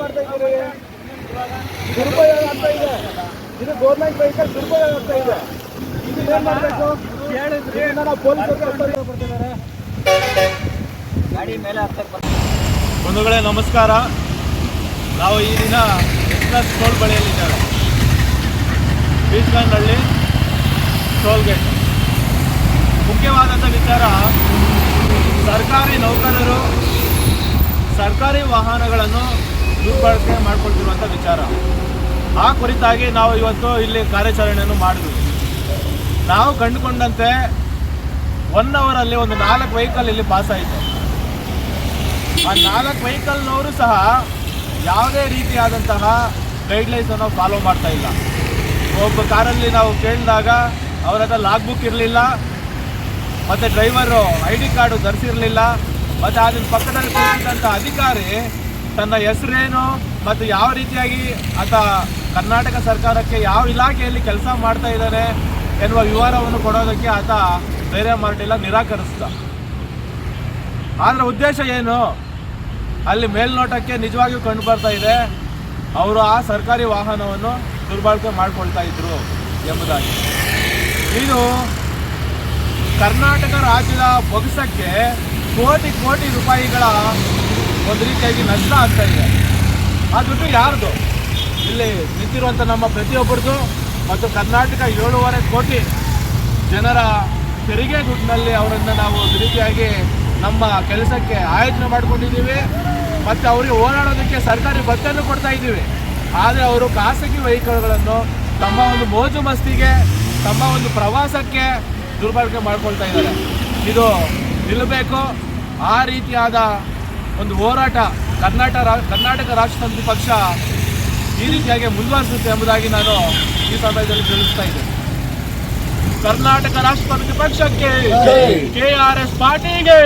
ಮಾಡ್ತಾ ಇದೆ ಇದು ಗೌರ್ಮೆಂಟ್ ಇದೆ ನಾವು ಪೊಲೀಸರಿಗೆ ಮೇಲೆ ಬಂಧುಗಳೇ, ನಮಸ್ಕಾರ. ನಾವು ಈ ದಿನ ಎಕ್ಸ್ಪ್ರೆಸ್ ಟೋಲ್ ಬಳಿಯಲ್ಲಿದ್ದೇವೆ. Toll gate. ಮುಖ್ಯವಾದಂಥ ವಿಚಾರ, ಸರ್ಕಾರಿ ನೌಕರರು ಸರ್ಕಾರಿ ವಾಹನಗಳನ್ನು ದುರ್ಬಳಕೆ ಮಾಡಿಕೊಳ್ತಿರುವಂಥ ವಿಚಾರ. ಆ ಕುರಿತಾಗಿ ನಾವು ಇವತ್ತು ಇಲ್ಲಿ ಕಾರ್ಯಾಚರಣೆಯನ್ನು ಮಾಡಿದ್ವಿ. ನಾವು ಕಂಡುಕೊಂಡಂತೆ ಒನ್ ಅವರಲ್ಲಿ ಒಂದು ನಾಲ್ಕು ವೆಹಿಕಲ್ ಇಲ್ಲಿ ಪಾಸ್ ಆಯಿತು. ಆ ನಾಲ್ಕು ವೆಹಿಕಲ್ನವರು ಸಹ ಯಾವುದೇ ರೀತಿಯಾದಂತಹ ಗೈಡ್ಲೈನ್ಸ್ ಅನ್ನು ಫಾಲೋ ಮಾಡ್ತಾ ಇಲ್ಲ. ಒಬ್ಬ ಕಾರಲ್ಲಿ ನಾವು ಕೇಳಿದಾಗ ಅವರ ಹತ್ರ ಲಾಗ್ ಬುಕ್ ಇರಲಿಲ್ಲ, ಮತ್ತು ಡ್ರೈವರು ಐ ಡಿ ಕಾರ್ಡು ಧರಿಸಿರಲಿಲ್ಲ ಮತ್ತು ಅದರ ಪಕ್ಕದಲ್ಲಿ ಕೂತಿದ್ದಂಥ ಅಧಿಕಾರಿ ತನ್ನ ಹೆಸರೇನು ಮತ್ತು ಯಾವ ರೀತಿಯಾಗಿ ಆತ ಕರ್ನಾಟಕ ಸರ್ಕಾರಕ್ಕೆ ಯಾವ ಇಲಾಖೆಯಲ್ಲಿ ಕೆಲಸ ಮಾಡ್ತಾ ಇದ್ದಾನೆ ಎನ್ನುವ ವಿವರವನ್ನು ಕೊಡೋದಕ್ಕೆ ಆತ ಧೈರ್ಯ ಮಾಡಲಿಲ್ಲ ನಿರಾಕರಿಸ್ದ. ಆದರೆ ಉದ್ದೇಶ ಏನು? ಅಲ್ಲಿ ಮೇಲ್ನೋಟಕ್ಕೆ ನಿಜವಾಗಿಯೂ ಕಂಡು ಬರ್ತಾ ಇದೆ, ಅವರು ಆ ಸರ್ಕಾರಿ ವಾಹನವನ್ನು ದುರ್ಬಳಕೆ ಮಾಡಿಕೊಳ್ತಾ ಇದ್ರು ಎಂಬುದಾಗಿ. ಇದು ಕರ್ನಾಟಕ ರಾಜ್ಯದ ಬೊಗಸಕ್ಕೆ ಕೋಟಿ ಕೋಟಿ ರೂಪಾಯಿಗಳ ಒಂದು ರೀತಿಯಾಗಿ ನಷ್ಟ ಆಗ್ತಾ ಇದೆ. ಆ ದುಡ್ಡು ಯಾರ್ದು? ಇಲ್ಲಿ ನಿಂತಿರುವಂಥ ನಮ್ಮ ಪ್ರತಿಯೊಬ್ಬರದು ಮತ್ತು ಕರ್ನಾಟಕ ಏಳೂವರೆ ಕೋಟಿ ಜನರ ತೆರಿಗೆ ದುಡ್ಡಿನಲ್ಲಿ ಅವರನ್ನು ನಾವು ಒಂದು ರೀತಿಯಾಗಿ ನಮ್ಮ ಕೆಲಸಕ್ಕೆ ಆಯೋಜನೆ ಮಾಡ್ಕೊಂಡಿದ್ದೀವಿ. ಮತ್ತು ಅವರಿಗೆ ಓಡಾಡೋದಕ್ಕೆ ಸರ್ಕಾರಿ ಬಸ್ಸನ್ನು ಕೊಡ್ತಾ ಇದ್ದೀವಿ. ಆದರೆ ಅವರು ಖಾಸಗಿ ವೆಹಿಕಲ್ಗಳನ್ನು ತಮ್ಮ ಒಂದು ಮೋಜು ಮಸ್ತಿಗೆ, ತಮ್ಮ ಒಂದು ಪ್ರವಾಸಕ್ಕೆ ದುರ್ಬಳಕೆ ಮಾಡ್ಕೊಳ್ತಾ ಇದ್ದಾರೆ. ಇದು ನಿಲ್ಲಬೇಕು? ಆ ರೀತಿಯಾದ ಒಂದು ಹೋರಾಟ ಕರ್ನಾಟಕ ರಾ- ಕರ್ನಾಟಕ ರಾಷ್ಟ್ರ ಸಮಿತಿ ಪಕ್ಷ ಈ ರೀತಿಯಾಗಿ ಮುಂದುವರಿಸುತ್ತೆ ಎಂಬುದಾಗಿ ನಾನು ಈ ಸಮಯದಲ್ಲಿ ತಿಳಿಸ್ತಾ ಇದ್ದೇನೆ. ಕರ್ನಾಟಕ ರಾಷ್ಟ್ರ ಸಮಿತಿ ಪಕ್ಷಕ್ಕೆ ಕೆ ಆರ್ ಎಸ್ ಪಾರ್ಟಿಗೆ